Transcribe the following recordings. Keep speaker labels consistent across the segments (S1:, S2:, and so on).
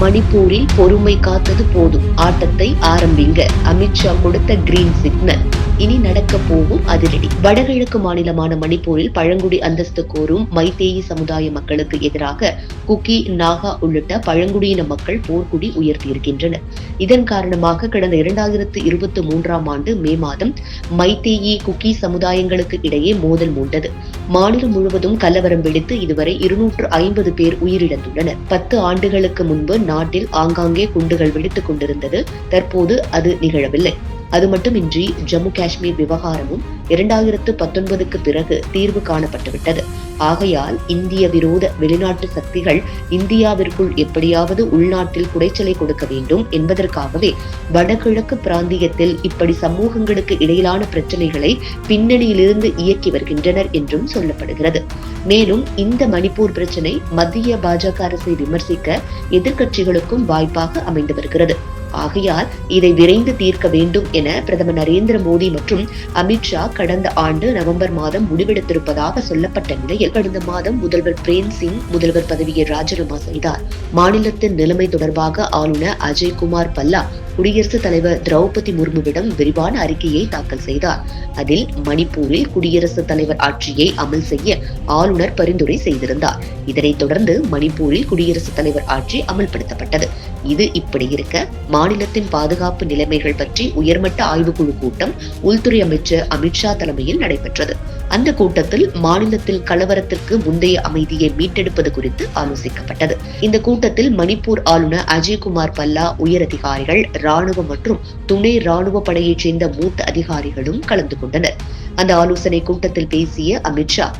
S1: மணிப்பூரில் பொறுமை காத்தது போதும். ஆட்டத்தை ஆரம்பிங்க. அமித்ஷா கொடுத்த கிரீன் சிக்னல் இனி நடக்க போகும் அதிரடி. வடகிழக்கு மாநிலமான மணிப்பூரில் பழங்குடி அந்தஸ்து கோரும் மைத்தேயி சமுதாய மக்களுக்கு எதிராக குக்கி நாகா உள்ளிட்ட பழங்குடியின மக்கள் போர்க்குடி உயர்த்தியிருக்கின்றனர். இதன் காரணமாக கடந்த இரண்டாயிரத்து இருபத்தி மூன்றாம் ஆண்டு மே மாதம் மைத்தேயி குக்கி சமுதாயங்களுக்கு இடையே மோதல் மூண்டது. மாநிலம் முழுவதும் கலவரம் வெடித்து இதுவரை இருநூற்று ஐம்பது பேர் உயிரிழந்துள்ளனர். பத்து ஆண்டுகளுக்கு முன்பு நாட்டில் ஆங்காங்கே குண்டுகள் வெடித்துக் கொண்டிருந்தது. தற்போது அது நிகழவில்லை. அது மட்டுமின்றி ஜம்மு காஷ்மீர் விவகாரமும் இரண்டாயிரத்து பத்தொன்பதுக்கு பிறகு தீர்வு காணப்பட்டுவிட்டது. ஆகையால் இந்திய விரோத வெளிநாட்டு சக்திகள் இந்தியாவிற்குள் எப்படியாவது உள்நாட்டில் குடைச்சலை கொடுக்க வேண்டும் என்பதற்காகவே வடகிழக்கு பிராந்தியத்தில் இப்படி சமூகங்களுக்கு இடையிலான பிரச்சனைகளை பின்னணியிலிருந்து இயக்கி வருகின்றனர் என்றும் சொல்லப்படுகிறது. மேலும் இந்த மணிப்பூர் பிரச்சனை மத்திய பாஜக அரசை விமர்சிக்க எதிர்க்கட்சிகளுக்கும் வாய்ப்பாக அமைந்து வருகிறது. ஆகையால் இதை விரைந்து தீர்க்க வேண்டும் என பிரதமர் நரேந்திர மோடி மற்றும் அமித்ஷா கடந்த ஆண்டு நவம்பர் மாதம் முடிவெடுத்திருப்பதாக சொல்லப்பட்ட நிலையில் கடந்த மாதம் முதல்வர் பிரேம் சிங் முதல்வர் பதவியை ராஜினாமா செய்தார். மாநிலத்தின் நிலைமை தொடர்பாக ஆளுநர் அஜய்குமார் பல்லா குடியரசுத் தலைவர் திரௌபதி முர்முவிடம் விரிவான அறிக்கையை தாக்கல் செய்தார். அதில் மணிப்பூரில் குடியரசுத் தலைவர் ஆட்சியை அமல் செய்ய ஆளுநர் பரிந்துரை செய்திருந்தார். இதனைத் தொடர்ந்து மணிப்பூரில் குடியரசுத் தலைவர் ஆட்சி அமல்படுத்தப்பட்டது. இது இப்படி இருக்க மாநிலத்தின் பாதுகாப்பு நிலைமைகள் பற்றி உயர்மட்ட ஆய்வுக்குழு கூட்டம் உள்துறை அமைச்சர் அமித்ஷா தலைமையில் நடைபெற்றது. அந்த கூட்டத்தில் மாநிலத்தில் கலவரத்திற்கு முந்தைய அமைதியை மீட்டெடுப்பது குறித்து ஆலோசிக்கப்பட்டது. இந்த கூட்டத்தில் மணிப்பூர் ஆளுநர் அஜய்குமார் பல்லா உயரதிகாரிகள் ராணுவ மற்றும் துணை ராணுவ படையைச் சேர்ந்த மூத்த அதிகாரிகளும் கலந்து கொண்டனர். அந்த ஆலோசனை கூட்டத்தில் பேசிய அமித்ஷா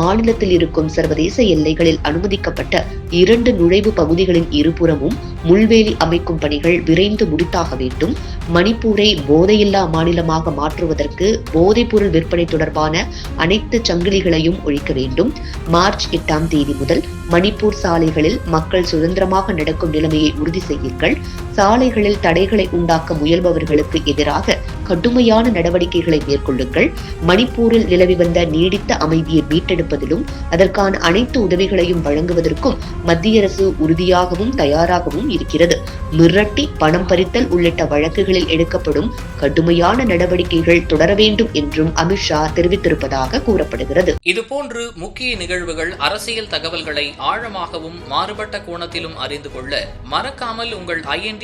S1: மாநிலத்தில் இருக்கும் சர்வதேச எல்லைகளில் அனுமதிக்கப்பட்ட இரண்டு நுழைவு பகுதிகளின் இருபுறமும் முள்வேலி அமைக்கும் பணிகள் விரைந்து முடித்தாக வேண்டும். மணிப்பூரை போதையில்லா மாநிலமாக மாற்றுவதற்கு போதைப்பொருள் விற்பனை தொடர்பான அனைத்து சங்கிலிகளையும் ஒழிக்க வேண்டும். மார்ச் எட்டாம் தேதி முதல் மணிப்பூர் சாலைகளில் மக்கள் சுதந்திரமாக நடக்கும் நிலைமையை உறுதி செய்யுங்கள் சாலைகளில் தடைகளை உண்டாக்க முயல்பவர்களுக்கு எதிராக கடுமையான நடவடிக்கைகளை மேற்கொள்ளுங்கள். மணிப்பூரில் நிலவி வந்த நீடித்த அமைதியை மீட்டெடுப்பதிலும் அதற்கான அனைத்து உதவிகளையும் வழங்குவதற்கும் மத்திய அரசு உறுதியாகவும் தயாராகவும் இருக்கிறது. மிரட்டி பணம் பறித்தல் உள்ளிட்ட வழக்குகளில் எடுக்கப்படும் கடுமையான நடவடிக்கைகள் தொடர வேண்டும் என்றும் அமித்ஷா தெரிவித்திருப்பதாக கூறப்படுகிறது.
S2: இதுபோன்று முக்கிய நிகழ்வுகள் அரசியல் தகவல்களை ஆழமாகவும் மாறுபட்ட கோணத்திலும் அறிந்து கொள்ள மறக்காமல் உங்கள் IND